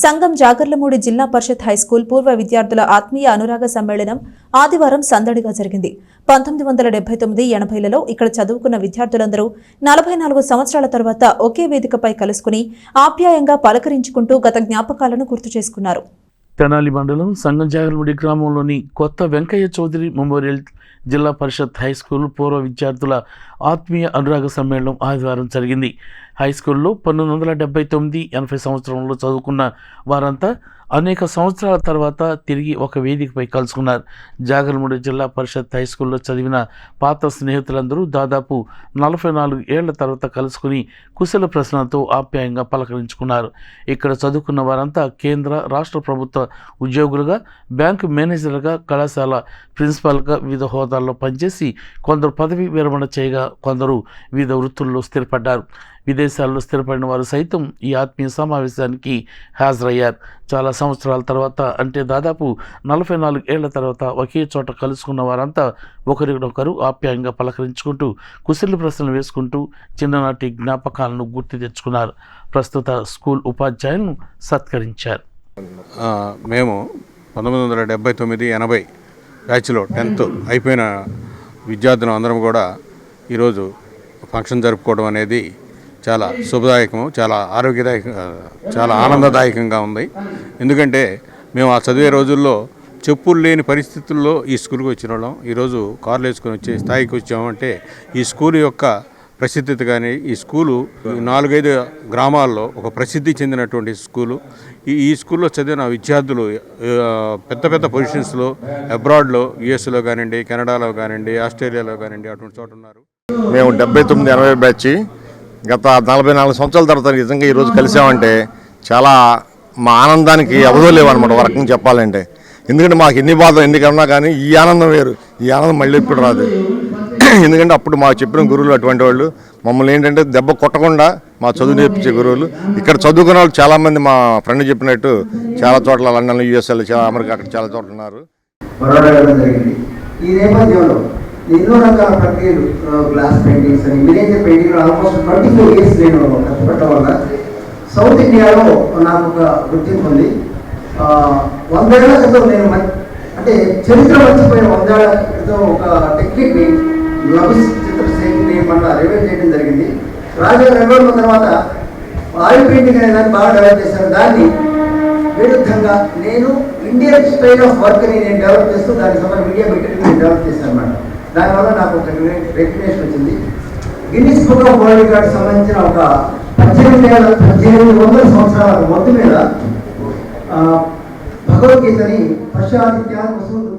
సంఘం జాగర్లమూడి జిల్లా పరిషత్ హైస్కూల్ పూర్వ విద్యార్థుల ఆత్మీయ అనురాగ సమ్మేళనం ఆదివారం సందడిగా జరిగింది. పంతొమ్మిది వందల డెబ్బై తొమ్మిది ఎనభైలలో ఇక్కడ చదువుకున్న విద్యార్థులందరూ నలభై నాలుగు సంవత్సరాల తర్వాత ఒకే వేదికపై కలుసుకుని ఆప్యాయంగా పలకరించుకుంటూ గత జ్ఞాపకాలను గుర్తు చేసుకున్నారు. తెనాలి మండలం జాగర్లమూడి గ్రామంలోని కొత్త వెంకయ్య చౌదరి మెమోరియల్ జిల్లా పరిషత్ హై స్కూల్ పూర్వ విద్యార్థుల ఆత్మీయ అనురాగ సమ్మేళనం ఆదివారం జరిగింది. హై స్కూల్లో పంతొమ్మిది వందల డెబ్బై తొమ్మిది ఎనభై సంవత్సరంలో చదువుకున్న వారంతా అనేక సంవత్సరాల తర్వాత తిరిగి ఒక వేదికపై కలుసుకున్నారు. జాగల్మూడి జిల్లా పరిషత్ హై స్కూల్లో చదివిన పాత స్నేహితులందరూ దాదాపు నలభై నాలుగు ఏళ్ళ తర్వాత కలుసుకుని కుశల ప్రశ్నలతో ఆప్యాయంగా పలకరించుకున్నారు. ఇక్కడ చదువుకున్న వారంతా కేంద్ర రాష్ట్ర ప్రభుత్వ ఉద్యోగులుగా బ్యాంకు మేనేజర్గా కళాశాల ప్రిన్సిపాల్గా వివిధ హోదాల్లో పనిచేసి కొందరు పదవి విరమణ చేయగా కొందరు వివిధ వృత్తుల్లో స్థిరపడ్డారు. విదేశాల్లో స్థిరపడిన వారు సైతం ఈ ఆత్మీయ సమావేశానికి హాజరయ్యారు. చాలా సంవత్సరాల తర్వాత అంటే దాదాపు నలభై నాలుగు ఏళ్ళ తర్వాత ఒకే చోట కలుసుకున్న వారంతా ఒకరినొకరు ఆప్యాయంగా పలకరించుకుంటూ కుశల ప్రశ్నలు వేసుకుంటూ చిన్ననాటి జ్ఞాపకాలను గుర్తు తెచ్చుకున్నారు. ప్రస్తుత స్కూల్ ఉపాధ్యాయులను సత్కరించారు. మేము పంతొమ్మిది వందల డెబ్బై తొమ్మిది ఎనభై బ్యాచ్లో టెన్త్ అయిపోయిన విద్యార్థులు అందరం కూడా ఈరోజు ఫంక్షన్ జరుపుకోవడం అనేది చాలా శుభదాయకము చాలా ఆరోగ్యదాయక చాలా ఆనందదాయకంగా ఉంది. ఎందుకంటే మేము ఆ చదివే రోజుల్లో చెప్పులు లేని పరిస్థితుల్లో ఈ స్కూల్కి వచ్చిన వాళ్ళం. ఈరోజు కార్లు వేసుకొని వచ్చే స్థాయికి వచ్చామంటే ఈ స్కూల్ యొక్క ప్రసిద్ధత కానీ ఈ స్కూలు నాలుగైదు గ్రామాల్లో ఒక ప్రసిద్ధి చెందినటువంటి స్కూలు. ఈ ఈ స్కూల్లో చదివిన విద్యార్థులు పెద్ద పెద్ద పొజిషన్స్లో అబ్రాడ్లో యుఎస్లో కానివ్వండి కెనడాలో కానివ్వండి ఆస్ట్రేలియాలో కానివ్వండి అటువంటి చోట ఉన్నారు. మేము డెబ్బై తొమ్మిది ఎనభై బ్యాచ్ గత నలభై నాలుగు సంవత్సరాల తర్వాత నిజంగా ఈరోజు కలిసామంటే చాలా మా ఆనందానికి అవధులేవు అనమాట ఒక రకంగా చెప్పాలంటే. ఎందుకంటే మాకు ఎన్ని బాధలు ఎన్నికన్నా కానీ ఈ ఆనందం వేరు. ఈ ఆనందం మళ్ళీ ఇప్పుడు రాదు. ఎందుకంటే అప్పుడు మాకు చెప్పిన గురువులు అటువంటి వాళ్ళు మమ్మల్ని ఏంటంటే దెబ్బ కొట్టకుండా మా చదువు నేర్పించే గురువులు. ఇక్కడ చదువుకున్న వాళ్ళు చాలామంది మా ఫ్రెండ్ చెప్పినట్టు చాలా చోట్ల లండన్ యూఎస్ఎల్ చాలా అమెరికా అక్కడ చాలా చోట్ల ఉన్నారు. ఈ నేపథ్యంలో ఎన్నో రకాల ప్రక్రియలు గ్లాస్ పెయింటింగ్స్ అని. మీరైతే painting almost twenty four years నేను కష్టపడటం వల్ల సౌత్ ఇండియాలో నాకు ఒక గుర్తింపు ఉంది వందేళ్ళ క్రితం నేను అంటే చరిత్ర మర్చిపోయిన వందేళ్ళ క్రితం ఒక టెక్నిక్ని లభిస్ చిత్రశైలిని మళ్ళీ రివైవ్ చేయడం జరిగింది. రాజా రెవెన్యూ తర్వాత ఆయిల్ పెయింటింగ్ అనే దాన్ని బాగా డెవలప్ చేశాను దాన్ని విరుద్ధంగా నేను ఇండియన్ స్టైల్ ఆఫ్ వర్క్ని నేను డెవలప్ చేస్తూ దానికి సంబంధించి మీడియా మెటీరియల్ నేను డెవలప్ చేశాను అన్నమాట. దానివల్ల నాకు ఒక రెగ్యులేషన్ వచ్చింది. Guinness book of world record సంబంధించిన ఒక పద్దెనిమిది వేల పద్దెనిమిది వందల సంవత్సరాల మొత్తం మీద భగవద్గీతని పశ్చాదిత్యాన్ని వసూలు